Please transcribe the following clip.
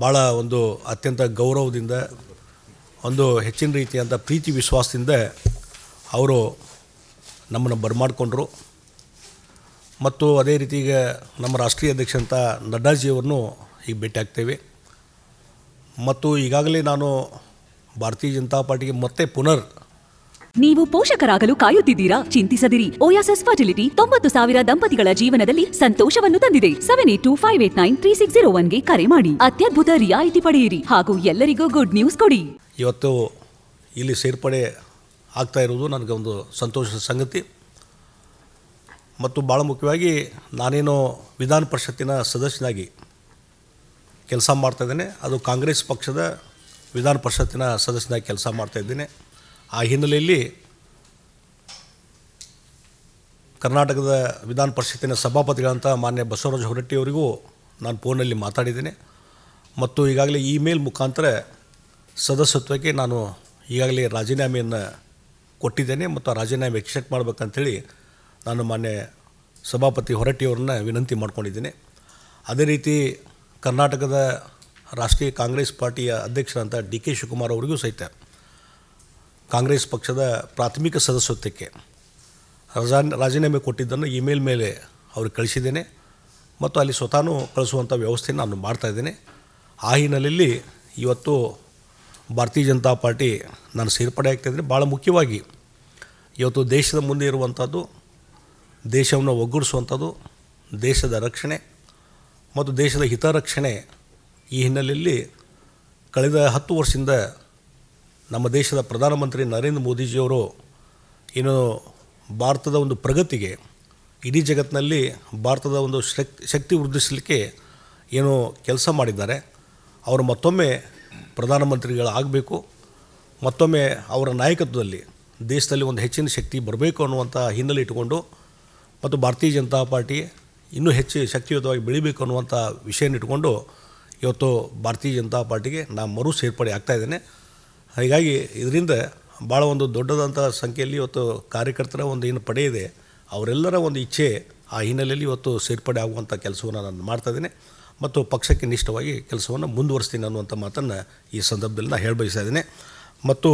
ಭಾಳ ಒಂದು ಅತ್ಯಂತ ಗೌರವದಿಂದ, ಒಂದು ಹೆಚ್ಚಿನ ರೀತಿಯಂಥ ಪ್ರೀತಿ ವಿಶ್ವಾಸದಿಂದ ಅವರು ನಮ್ಮನ್ನು ಬರಮಾಡಿಕೊಂಡ್ರು. ಮತ್ತು ಅದೇ ರೀತಿ ನಮ್ಮ ರಾಷ್ಟ್ರೀಯ ಅಧ್ಯಕ್ಷ ಅಂತ ನಡ್ಡಾಜಿಯವ್ರನ್ನು ಈಗ ಭೇಟಿ ಆಗ್ತೇವೆ. ಮತ್ತು ಈಗಾಗಲೇ ನಾನು ಭಾರತೀಯ ಜನತಾ ಪಾರ್ಟಿಗೆ ಮತ್ತೆ ಪುನರ್ ನೀವು ಪೋಷಕರಾಗಲು ಕಾಯುತ್ತಿದ್ದೀರಾ? ಚಿಂತಿಸದಿರಿ. ಓಯಾಸಸ್ ಫರ್ಟಿಲಿಟಿ ತೊಂಬತ್ತು ಸಾವಿರ ದಂಪತಿಗಳ ಜೀವನದಲ್ಲಿ ಸಂತೋಷವನ್ನು ತಂದಿದೆ. Seven eight two five eight nine three six zero ಒನ್ಗೆ ಕರೆ ಮಾಡಿ. ಅತ್ಯದ್ಭುತ ರಿಯಾಯಿತಿ ಪಡೆಯಿರಿ ಹಾಗೂ ಎಲ್ಲರಿಗೂ ಗುಡ್ ನ್ಯೂಸ್ ಕೊಡಿ. ಇವತ್ತು ಇಲ್ಲಿ ಸೇರ್ಪಡೆ ಆಗ್ತಾ ಇರುವುದು ನನಗೆ ಒಂದು ಸಂತೋಷದ ಸಂಗತಿ. ಮತ್ತು ಭಾಳ ಮುಖ್ಯವಾಗಿ ನಾನೇನು ವಿಧಾನ ಪರಿಷತ್ತಿನ ಸದಸ್ಯನಾಗಿ ಕೆಲಸ ಮಾಡ್ತಾ ಇದ್ದೇನೆ. ಅದು ಕಾಂಗ್ರೆಸ್ ಪಕ್ಷದ ವಿಧಾನ ಪರಿಷತ್ತಿನ ಸದಸ್ಯನಾಗಿ ಕೆಲಸ ಮಾಡ್ತಾಯಿದ್ದೇನೆ ಆ ಹಿನ್ನೆಲೆಯಲ್ಲಿ ಕರ್ನಾಟಕದ ವಿಧಾನ ಪರಿಷತ್ತಿನ ಸಭಾಪತಿಗಳಂತ ಮಾನ್ಯ ಬಸವರಾಜ ಹೊರಟ್ಟಿಯವರಿಗೂ ನಾನು ಫೋನಲ್ಲಿ ಮಾತಾಡಿದ್ದೇನೆ. ಮತ್ತು ಈಗಾಗಲೇ ಇಮೇಲ್ ಮುಖಾಂತರ ಸದಸ್ಯತ್ವಕ್ಕೆ ನಾನು ಈಗಾಗಲೇ ರಾಜೀನಾಮೆಯನ್ನು ಕೊಟ್ಟಿದ್ದೇನೆ ಮತ್ತು ಆ ರಾಜೀನಾಮೆ ಎಕ್ಸೆಪ್ಟ್ ಮಾಡ್ಬೇಕಂಥೇಳಿ ನಾನು ಮಾನ್ಯ ಸಭಾಪತಿ ಹೊರಟ್ಟಿಯವರನ್ನ ವಿನಂತಿ ಮಾಡ್ಕೊಂಡಿದ್ದೇನೆ. ಅದೇ ರೀತಿ ಕರ್ನಾಟಕದ ರಾಷ್ಟ್ರೀಯ ಕಾಂಗ್ರೆಸ್ ಪಾರ್ಟಿಯ ಅಧ್ಯಕ್ಷರಂತ ಡಿ ಕೆ ಶಿವಕುಮಾರ್ ಅವರಿಗೂ ಸಹಿತ ಕಾಂಗ್ರೆಸ್ ಪಕ್ಷದ ಪ್ರಾಥಮಿಕ ಸದಸ್ಯತ್ವಕ್ಕೆ ರಜಾ ರಾಜೀನಾಮೆ ಕೊಟ್ಟಿದ್ದನ್ನು ಇಮೇಲ್ ಮೇಲೆ ಅವ್ರಿಗೆ ಕಳಿಸಿದ್ದೇನೆ ಮತ್ತು ಅಲ್ಲಿ ಸ್ವತಃ ಕಳಿಸುವಂಥ ವ್ಯವಸ್ಥೆ ನಾನು ಮಾಡ್ತಾಯಿದ್ದೇನೆ ಆ ಹಿನ್ನೆಲೆಯಲ್ಲಿ ಇವತ್ತು ಭಾರತೀಯ ಜನತಾ ಪಾರ್ಟಿ ನಾನು ಸೇರ್ಪಡೆ ಆಗ್ತಾಯಿದ್ದೀನಿ ಭಾಳ ಮುಖ್ಯವಾಗಿ ಇವತ್ತು ದೇಶದ ಮುಂದೆ ಇರುವಂಥದ್ದು, ದೇಶವನ್ನು ಒಗ್ಗೂಡಿಸುವಂಥದ್ದು, ದೇಶದ ರಕ್ಷಣೆ ಮತ್ತು ದೇಶದ ಹಿತರಕ್ಷಣೆ ಈ ಹಿನ್ನೆಲೆಯಲ್ಲಿ ಕಳೆದ ಹತ್ತು ವರ್ಷದಿಂದ ನಮ್ಮ ದೇಶದ ಪ್ರಧಾನಮಂತ್ರಿ ನರೇಂದ್ರ ಮೋದಿಜಿಯವರು ಏನು ಭಾರತದ ಒಂದು ಪ್ರಗತಿಗೆ, ಇಡೀ ಜಗತ್ತಿನಲ್ಲಿ ಭಾರತದ ಒಂದು ಶಕ್ ಶಕ್ತಿ ವೃದ್ಧಿಸಲಿಕ್ಕೆ ಏನು ಕೆಲಸ ಮಾಡಿದ್ದಾರೆ. ಅವರು ಮತ್ತೊಮ್ಮೆ ಪ್ರಧಾನಮಂತ್ರಿಗಳಾಗಬೇಕು. ಮತ್ತೊಮ್ಮೆ ಅವರ ನಾಯಕತ್ವದಲ್ಲಿ ದೇಶದಲ್ಲಿ ಒಂದು ಹೆಚ್ಚಿನ ಶಕ್ತಿ ಬರಬೇಕು ಅನ್ನುವಂಥ ಹಿನ್ನೆಲೆ ಇಟ್ಟುಕೊಂಡು ಮತ್ತು ಭಾರತೀಯ ಜನತಾ ಪಾರ್ಟಿ ಇನ್ನೂ ಹೆಚ್ಚು ಶಕ್ತಿಯುತವಾಗಿ ಬೆಳಿಬೇಕು ಅನ್ನುವಂಥ ವಿಷಯನ ಇಟ್ಟುಕೊಂಡು ಇವತ್ತು ಭಾರತೀಯ ಜನತಾ ಪಾರ್ಟಿಗೆ ನಾನು ಮರು ಸೇರ್ಪಡೆ ಆಗ್ತಾ ಇದ್ದೇನೆ. ಹೀಗಾಗಿ ಇದರಿಂದ ಭಾಳ ಒಂದು ದೊಡ್ಡದಂಥ ಸಂಖ್ಯೆಯಲ್ಲಿ ಇವತ್ತು ಕಾರ್ಯಕರ್ತರ ಒಂದು ಏನು ಪಡೆ ಇದೆ, ಅವರೆಲ್ಲರ ಒಂದು ಇಚ್ಛೆ ಆ ಹಿನ್ನೆಲೆಯಲ್ಲಿ ಇವತ್ತು ಸೇರ್ಪಡೆ ಆಗುವಂಥ ಕೆಲಸವನ್ನು ನಾನು ಮಾಡ್ತಾಯಿದ್ದೇನೆ ಮತ್ತು ಪಕ್ಷಕ್ಕೆ ನಿಷ್ಠವಾಗಿ ಕೆಲಸವನ್ನು ಮುಂದುವರಿಸ್ತೀನಿ ಅನ್ನುವಂಥ ಮಾತನ್ನು ಈ ಸಂದರ್ಭದಲ್ಲಿ ನಾನು ಹೇಳಬಯಸ್ತಾ ಇದ್ದೇನೆ. ಮತ್ತು